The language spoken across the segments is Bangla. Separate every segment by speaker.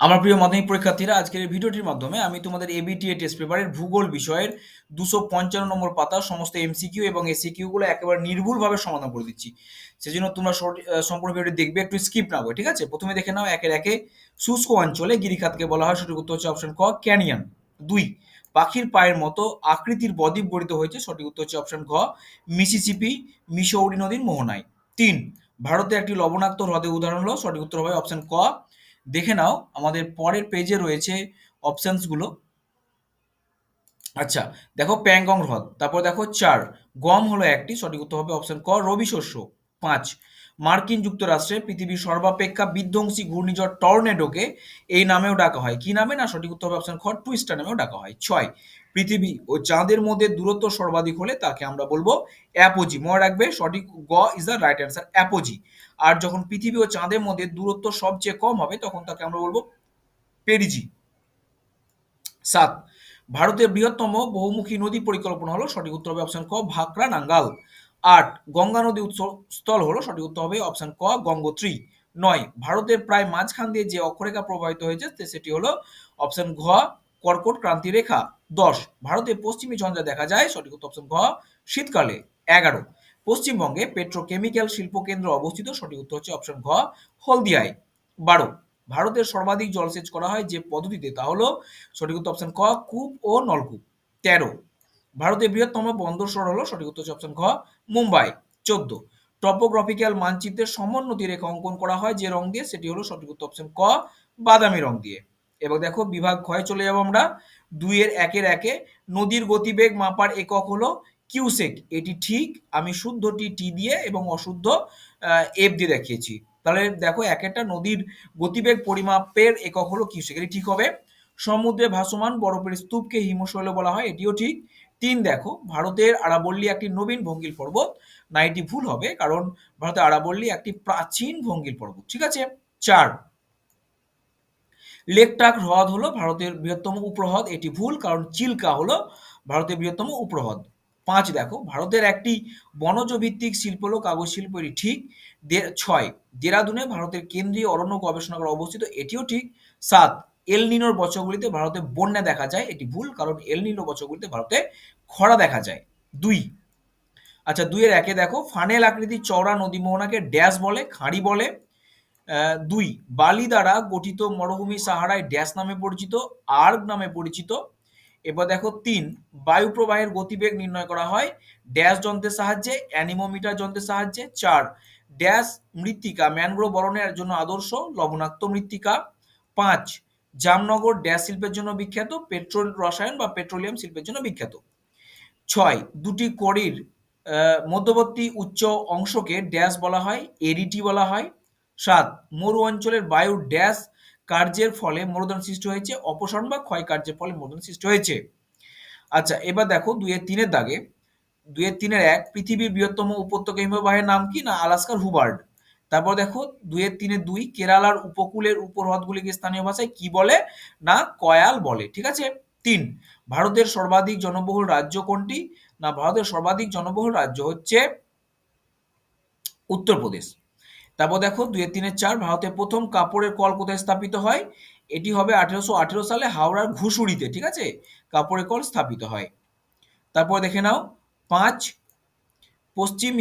Speaker 1: আমার প্রিয় মাধ্যমিক পরীক্ষার্থীরা, আজকের এই ভিডিওটির মাধ্যমে আমি তোমাদের এবিটিএ টেস্ট পেপারের ভূগোল বিষয়ের দুশো পঞ্চান্ন নম্বর পাতা, সমস্ত এমসিকিউ এবং এসিকিউ গুলো একেবারে নির্ভুলভাবে সমাধান করে দিচ্ছি। সেজন্য তোমরা সম্পূর্ণ ভিডিওটি দেখবে, একটু স্কিপ না ঠিক আছে? প্রথমে দেখে নাও, একের একে শুষ্ক অঞ্চলে গিরিখাতকে বলা হয়, সঠিক উত্তর হচ্ছে অপশন ক ক্যানিয়ান দুই, পাখির পায়ের মতো আকৃতির বদ্বীপ গঠিত হয়েছে, সঠিক উত্তর হচ্ছে অপশন ঘ মিসিসিপি মিসৌরি নদীর মোহনায়। তিন, ভারতে একটি লবণাক্ত হ্রদের উদাহরণ হলো সঠিক উত্তর হবে অপশন ক দেখে নাও, আমাদের পরের পেজে রয়েছে অপশানসগুলো আচ্ছা দেখো প্যাংগং হ্রদ, তারপর দেখো চার, গম হলো একটি, সঠিক উত্তর হবে অপশন ক, রবি শস্য, পাঁচ। মার্কিন যুক্তরাষ্ট্রে পৃথিবীর সর্বাপেক্ষা বিধ্বংসী ঘূর্ণিঝড় টর্নেডোকে এই নামেও ডাকা হয়। কি নামে? না, সঠিক উত্তর অপশন খ টুইস্টার নামেও ডাকা হয়। ছয়, পৃথিবী ও চাঁদের মধ্যে দূরত্ব সর্বাধিক হলে তাকে আমরা বলব অ্যাপোজি। মনে রাখবে, সঠিক গ is the right answer apogee. আর যখন পৃথিবী ও চাঁদের মধ্যে দূরত্ব সবচেয়ে কম হবে, তখন তাকে আমরা বলব পেরিজি। সাত, ভারতের বৃহত্তম বহুমুখী নদী পরিকল্পনা হলো, সঠিক উত্তর হবে অপশন ক ভাকরা নাঙ্গাল আট, গঙ্গা নদী উৎস স্থল হলো সঠিক উত্তর হবে অপশন ক, গঙ্গোত্রী। নয়, ভারতের প্রায় মাঝখান দিয়ে যে অক্ষরেখা প্রবাহিত হয়েছে সেটি হলো অপশন ঘ, কর্কট ক্রান্তি রেখা। দশ, ভারতের পশ্চিমী ঝঞ্ঝা দেখা যায়, সঠিক উত্তর অপশন ঘ, শীতকালে। এগারো, পশ্চিমবঙ্গে পেট্রোকেমিক্যাল শিল্প কেন্দ্র অবস্থিত, সঠিক উত্তর হচ্ছে অপশন ঘ, হলদিয়ায়। বারো, ভারতের সর্বাধিক জলসেচ করা হয় যে পদ্ধতিতে, তা হলো সঠিক উত্তর অপশন ক, কূপ ও নলকূপ। তেরো ভারতের বৃহত্তম বন্দর শহর হলো সঠিক উত্তর অপশন খ মুম্বাই। চোদ্দ টপোগ্রাফিক্যাল মানচিত্রের সমোন্নতি রেখা অঙ্কন করা হয় যে রং দিয়ে, সেটি হলো সঠিক উত্তর অপশন ক, বাদামি রং দিয়ে। এবার দেখো বিভাগ ক্ষয় চলে যাব আমরা। দুইয়ের একের একে নদীর গতিবেগ মাপার একক হলো কিউসেক। এটি ঠিক, আমি শুদ্ধটি টি দিয়ে এবং অশুদ্ধ এফ দিয়ে দেখিয়েছি। তাহলে দেখো এক একটা নদীর গতিবেগ পরিমাপের একক হলো কিউসেক। এটি ঠিক হবে। সমুদ্রে ভাসমান বরফের স্তূপকে হিমশৈল বলা হয়, এটিও ঠিক। তিন দেখো, ভারতের আরাবল্লী একটি নবীন ভঙ্গিল পর্বত। না এটি ভুল হবে, কারণ ভারতের আরাবল্লী একটি প্রাচীন ভঙ্গিল পর্বত, ঠিক আছে? চার লেকটাক হ্রদ হলো ভারতের বৃহত্তম উপহ্রদ, এটি ভুল, কারণ চিল্কা হলো ভারতের বৃহত্তম উপহ্রদ। পাঁচ দেখো, ভারতের একটি বনজ ভিত্তিক শিল্প হলো কাগজ শিল্প, এটি ঠিক। ছয়, দেরাদুনে ভারতের কেন্দ্রীয় অরণ্য গবেষণাগার অবস্থিত, এটিও ঠিক। সাত এল নিনোর বছরগুলিতে ভারতে বন্যা দেখা যায়, এটি ভুল, কারণ এল নিনো বছরগুলিতে ভারতে খরা দেখা যায়। দুই আচ্ছা দুইয়ের একে দেখো, ফানেল আকৃতির চওড়া নদী মোহনাকে ড্যাশ বলে, খাঁড়ি বলে। দুই, বালি দ্বারা গঠিত মরুভূমি সাহারায় ড্যাশ নামে পরিচিত, আর্গ নামে পরিচিত। এবার দেখো, তিন বায়ু প্রবাহের গতিবেগ নির্ণয় করা হয়, ড্যাশ যন্ত্রের সাহায্যে, অ্যানিমোমিটার যন্ত্রের সাহায্যে। চার, ড্যাশ মৃত্তিকা, ম্যানগ্রোভ বরণের জন্য আদর্শ, লবণাক্ত মৃত্তিকা। পাঁচ জামনগর ড্যাশ শিল্পের জন্য বিখ্যাত পেট্রোল রসায়ন বা পেট্রোলিয়াম শিল্পের জন্য বিখ্যাত। ছয় দুটি আহ, মধ্যবর্তী উচ্চ অংশকে ড্যাশ বলা হয় এরিটি বলা হয়। সাত মরু অঞ্চলের বায়ুর ড্যাশ কার্যের ফলে মরুদান সৃষ্টি হয়েছে অপসারণ বা ক্ষয় কার্যের ফলে মরুদান সৃষ্টি হয়েছে। আচ্ছা এবার দেখো দুইয়ের তিনের দাগে। দুইয়ের তিনের এক পৃথিবীর বৃহত্তম উপত্যকা হিমবাহের নাম কি না আলাস্কার হুবার্ড তারপর দেখো দুইয়ের তিনে দুই, কেরালার উপকূলের উপর হ্রদগুলিকে স্থানীয় ভাষায় কি বলে? না, কয়াল বলে, ঠিক আছে? তিন, ভারতের সর্বাধিক জনবহুল রাজ্য কোনটি? না, ভারতের সর্বাধিক জনবহুল রাজ্য হচ্ছে উত্তরপ্রদেশ। তারপর দেখো দুইয়ের তিনের চার, ভারতের প্রথম কাপড়ের কল কোথায় স্থাপিত হয়? এটি হবে আঠেরোশো আঠেরো সালে হাওড়ার ঘুষুড়িতে, ঠিক আছে? কাপড়ের কল স্থাপিত হয়। তারপর দেখে নাও, পাঁচ, পশ্চিম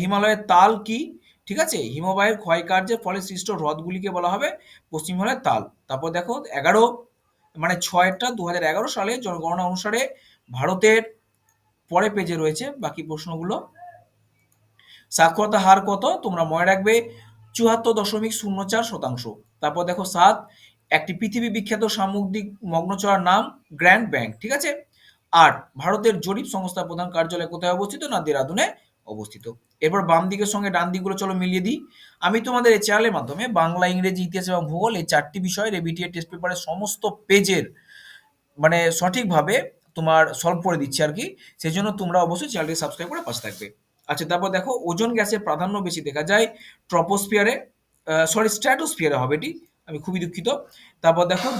Speaker 1: হিমালয়ের তাল কি? ঠিক আছে? হিমবাহের ক্ষয়কার্যের ফলে সৃষ্ট হ্রদগুলিকে বলা হবে পশ্চিম হিমালয়ের তাল। তারপর দেখো, এগারো মানে ছয়টা দু এগারো সালে জনগণনা অনুসারে ভারতের পরে পেজে রয়েছে বাকি প্রশ্নগুলো। সাক্ষরতা হার কত? তোমরা মনে রাখবে চুয়াত্তর দশমিক শূন্য চার শতাংশ। তারপর দেখো সাত, একটি পৃথিবী বিখ্যাত সামুদ্রিক মগ্নচড়ার নাম গ্র্যান্ড ব্যাংক, ঠিক আছে? আট, ভারতের জরিপ সংস্থার প্রধান কার্যালয় কোথায় অবস্থিত? না, দেরাদুনে। অবস্থিত। এরপর বাম দিকের সঙ্গে ডান দিকগুলো চলো মিলিয়ে দিই। আমি তোমাদের এই চ্যানেলের মাধ্যমে বাংলা, ইংরেজি, ইতিহাস এবং ভূগোল এই চারটি বিষয়ের এবিটিএ টেস্ট পেপারের সমস্ত পেজের মানে সঠিকভাবে তোমার সলভ করে দিচ্ছি আর কি। সেই জন্য তোমরা অবশ্যই চ্যানেলটি সাবস্ক্রাইব করে পাশে থাকবে। আচ্ছা তারপর দেখো ওজন গ্যাসের প্রাধান্য বেশি দেখা যায় ট্রপোস্ফিয়ারে সরি স্ট্র্যাটোস্ফিয়ারে হবে এটি। আমি খুবই দুঃখিত। তারপর দেখো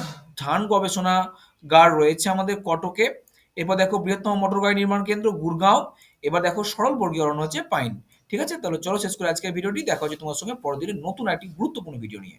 Speaker 1: ধান গবেষণাগার রয়েছে আমাদের কটকে। এরপর দেখো বৃহত্তম মোটর গাড়ি নির্মাণ কেন্দ্র গুরগাঁও। এবার দেখো সরল বর্গীয় অরণ্য হচ্ছে পাইন। ঠিক আছে? তাহলে চলো শেষ করে আজকের ভিডিওটি। দেখা হচ্ছে তোমার সঙ্গে পরের দিনের নতুন একটি গুরুত্বপূর্ণ ভিডিও নিয়ে।